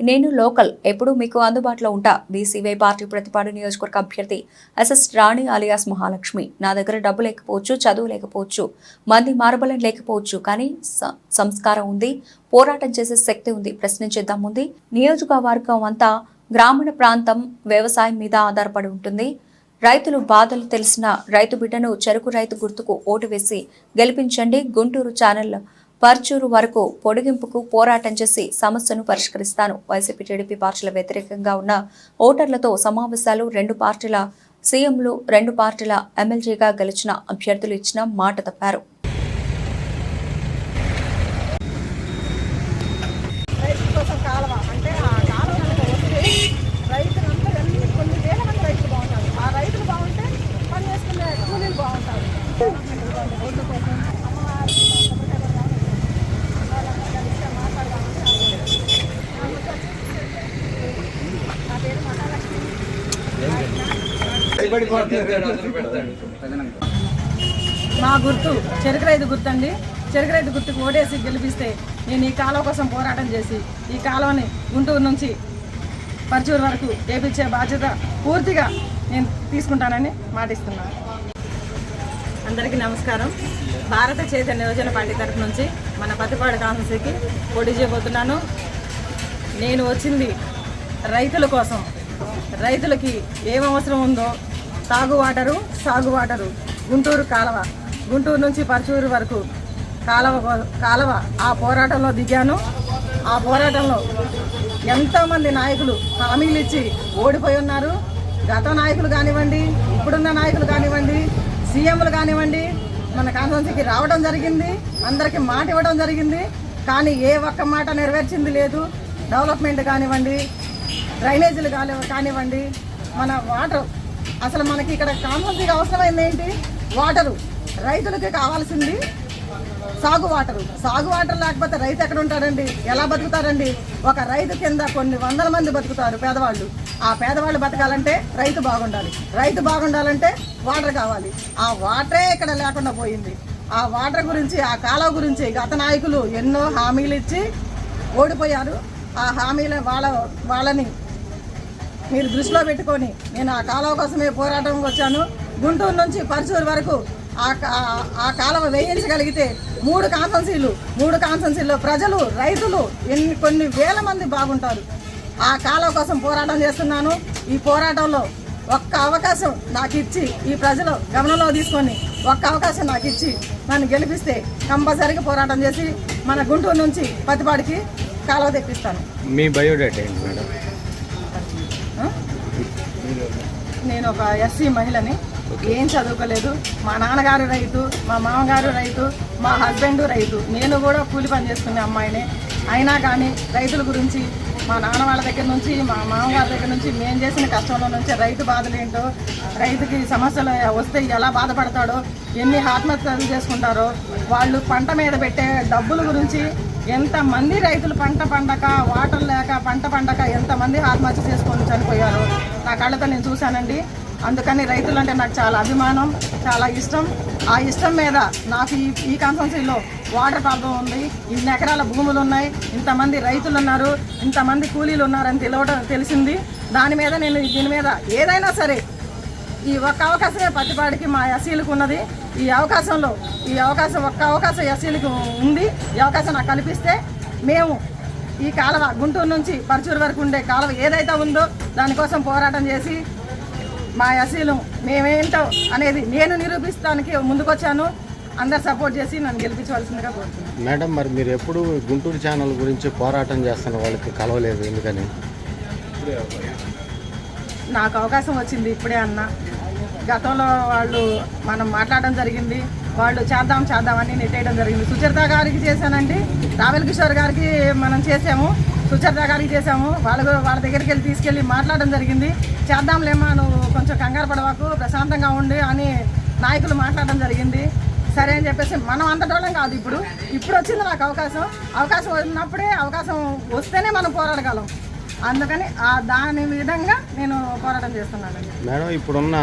నేను లోకల్ ఎప్పుడు మీకు అందుబాటులో ఉంటా. బీసీవై పార్టీ ప్రతిపాడు నియోజకవర్గ అభ్యర్థి ఎస్ఎస్ రాణి అలియాస్ మహాలక్ష్మి. నా దగ్గర డబ్బు లేకపోవచ్చు చదువు లేకపోవచ్చు మంది మార్బలం లేకపోవచ్చు కానీ సంస్కారం ఉంది పోరాటం చేసే శక్తి ఉంది ప్రశ్నించేద్దాం ఉంది. నియోజకవర్గం అంతా గ్రామీణ ప్రాంతం వ్యవసాయం మీద ఆధారపడి ఉంటుంది. రైతులు బాధలు తెలిసిన రైతు బిడ్డను చెరుకు రైతు గుర్తుకు ఓటు వేసి గెలిపించండి. గుంటూరు ఛానల్ పర్చూరు వరకు పొడిగింపుకు పోరాటం చేసి సమస్యను పరిష్కరిస్తాను. వైసీపీ టీడీపీ పార్టీల వ్యతిరేకంగా ఉన్న ఓటర్లతో సమావేశాలు రెండు పార్టీల సీఎంలు రెండు పార్టీల ఎమ్మెల్యేగా గెలిచిన అభ్యర్థులు ఇచ్చిన మాట తప్పారు. కోసం అంటే ఆ కాలువ కనుక వస్తే రైతులంతా ఎన్ని కొన్ని వేల మంది రైతులు బాగుంటారు ఆ రైతులు బాగుంటే పని చేసుకునే కూలీలు బాగుంటారు రోడ్ల కోసం అమ్మవారి వాళ్ళంతా కలిసి మాట్లాడదామని నా పేరు మహాలక్ష్మి మా గుర్తు చెరుకు రైతు గుర్తు అండి చెరుకు రైతు గుర్తుకు ఓటేసి గెలిపిస్తే నేను ఈ కాలువ కోసం పోరాటం చేసి ఈ కాలువని గుంటూరు నుంచి పరచూరు వరకు చేపించే బాధ్యత పూర్తిగా నేను తీసుకుంటానని మాటిస్తున్నాను అందరికీ నమస్కారం. భారత చైతన్య యోజన పార్టీ తరఫు నుంచి మన పతిపాడు కాన్సెన్సీకి పోటీ చేయబోతున్నాను. నేను వచ్చింది రైతుల కోసం. రైతులకి ఏం అవసరం ఉందో తాగు వాటరు సాగు వాటరు. గుంటూరు కాలవ. గుంటూరు నుంచి పరచూరు వరకు కాలవ కాలవ ఆ పోరాటంలో దిగాను. ఆ పోరాటంలో ఎంతోమంది నాయకులు హామీలు ఇచ్చి ఓడిపోయి ఉన్నారు. గత నాయకులు కానివ్వండి ఇప్పుడున్న నాయకులు కానివ్వండి సీఎంలు కానివ్వండి మన కాన్స్టిట్యూన్సీకి రావడం జరిగింది అందరికీ మాట ఇవ్వడం జరిగింది. కానీ ఏ ఒక్క మాట నెరవేర్చింది లేదు. డెవలప్మెంట్ కానివ్వండి డ్రైనేజీలు కానివ్వండి మన వాటర్ అసలు మనకి ఇక్కడ కాన్స్టిట్యూన్సీకి అవసరమైంది ఏంటి? వాటరు. రైతులకి కావాల్సింది సాగు వాటరు. సాగు వాటర్ లేకపోతే రైతు ఎక్కడ ఉంటాడండి? ఎలా బతుకుతారండి? ఒక రైతు కింద కొన్ని వందల మంది బతుకుతారు పేదవాళ్ళు. ఆ పేదవాళ్ళు బతకాలంటే రైతు బాగుండాలి. రైతు బాగుండాలంటే వాటర్ కావాలి. ఆ వాటరే ఇక్కడ లేకుండా పోయింది. ఆ వాటర్ గురించి ఆ కాలువ గురించి గత నాయకులు ఎన్నో హామీలు ఇచ్చి ఓడిపోయారు. ఆ హామీల వాళ్ళ వాళ్ళని మీరు దృష్టిలో పెట్టుకొని నేను ఆ కాలువ కోసమే పోరాటంకి వచ్చాను. గుంటూరు నుంచి పరచూరు వరకు ఆ కా- ఆ కాలువ వేయించగలిగితే మూడు కాన్సన్సీలు మూడు కాన్సన్సీల్లో ప్రజలు రైతులు ఎన్ని కొన్ని వేల మంది బాగుంటారు. ఆ కాలువ కోసం పోరాటం చేస్తున్నాను. ఈ పోరాటంలో ఒక్క అవకాశం నాకు ఇచ్చి ఈ ప్రజలు గమనంలో తీసుకొని ఒక్క అవకాశం నాకు ఇచ్చి నన్ను గెలిపిస్తే కంపల్సరీగా పోరాటం చేసి మన గుంటూరు నుంచి పతిపాడికి కాలువ తెప్పిస్తాను. మీ బయోడేటా ఏంటి మేడం? నేను ఒక ఎస్సీ మహిళని. ఏం చదువుకోలేదు. మా నాన్నగారు రైతు మా మామగారు రైతు మా హస్బెండ్ రైతు. నేను కూడా కూలి పని చేసుకునే అమ్మాయినే. అయినా కానీ రైతుల గురించి మా నాన్న వాళ్ళ దగ్గర నుంచి మా మామగారి దగ్గర నుంచి మేము చేసిన కష్టంలో నుంచి రైతు బాధలు ఏంటో రైతుకి సమస్యలు వస్తే ఎలా బాధపడతాడో ఎన్ని ఆత్మహత్యలు చేసుకుంటారో వాళ్ళు పంట మీద పెట్టే డబ్బుల గురించి ఎంతమంది రైతులు పంట పండక వాటర్ లేక పంట పండక ఎంతమంది ఆత్మహత్య చేసుకొని చనిపోయారో నా కళ్ళతో నేను చూశానండి. అందుకని రైతులు అంటే నాకు చాలా అభిమానం చాలా ఇష్టం. ఆ ఇష్టం మీద నాకు ఈ ఈ కాన్స్టెన్సీలో వాటర్ ప్రాబ్లం ఉంది ఇన్ని ఎకరాల భూములు ఉన్నాయి ఇంతమంది రైతులు ఉన్నారు ఇంతమంది కూలీలు ఉన్నారని తెలవడం తెలిసింది. దాని మీద నేను దీని మీద ఏదైనా సరే ఈ ఒక్క అవకాశమే పత్తిపాడికి మా ఎస్సీలకు ఉన్నది. ఈ అవకాశంలో ఈ అవకాశం ఒక్క అవకాశం ఎస్సీలకు ఉంది. ఈ అవకాశం నాకు కల్పిస్తే మేము ఈ కాలువ గుంటూరు నుంచి పరచూరు వరకు ఉండే కాలువ ఏదైతే ఉందో దానికోసం పోరాటం చేసి మా ఎస్సీలు మేమేంటో అనేది నేను నిరూపిస్తానికి ముందుకొచ్చాను. అందరు సపోర్ట్ చేసి నన్ను గెలిపించవలసిందిగా కోరుతున్నాను. మేడం మరి మీరు ఎప్పుడు గుంటూరు ఛానల్ గురించి పోరాటం చేస్తున్న వాళ్ళకి కలవలేదు ఎందుకని? నాకు అవకాశం వచ్చింది ఇప్పుడే అన్న. గతంలో వాళ్ళు మనం మాట్లాడడం జరిగింది. వాళ్ళు చేద్దాం చేద్దామని నెట్టేయడం జరిగింది. సుచరిత గారికి చేశానండి. రావెల్ కిషోర్ గారికి మనం చేసాము సుచరిత గారికి చేసాము వాళ్ళ వాళ్ళ దగ్గరికి వెళ్ళి తీసుకెళ్ళి మాట్లాడడం జరిగింది. చేద్దాంలేమా నువ్వు కొంచెం కంగారు పడవాకు ప్రశాంతంగా ఉండి అని నాయకులు మాట్లాడడం జరిగింది. సరే అని చెప్పేసి మనం అంతటోళ్ళం కాదు ఇప్పుడు. ఇప్పుడు వచ్చింది నాకు అవకాశం. అవకాశం ఉన్నప్పుడే అవకాశం వస్తేనే మనం పోరాడగలం. అందుకని ఆ దాని విధంగా నేను పోరాటం చేస్తున్నానండి. మేడం ఇప్పుడున్న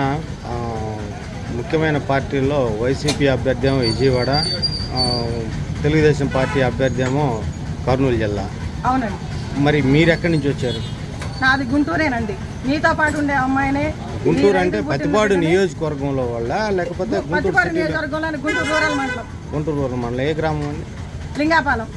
ముఖ్యమైన పార్టీల్లో వైసీపీ అభ్యర్థి ఏమో విజయవాడ తెలుగుదేశం పార్టీ అభ్యర్థి ఏమో కర్నూలు జిల్లా. అవునండి. మరి మీరు ఎక్కడి నుంచి వచ్చారు? నాది గుంటూరేనండి. మీతో పాటు ఉండే అమ్మాయినే గుంటూరు అంటే పుట్టిన నియోజకవర్గంలో వాళ్ళ? లేకపోతే గుంటూరు రూరల్ మండలం. గుంటూరు మండలం. ఏ గ్రామం అండి? లింగాపాలెం.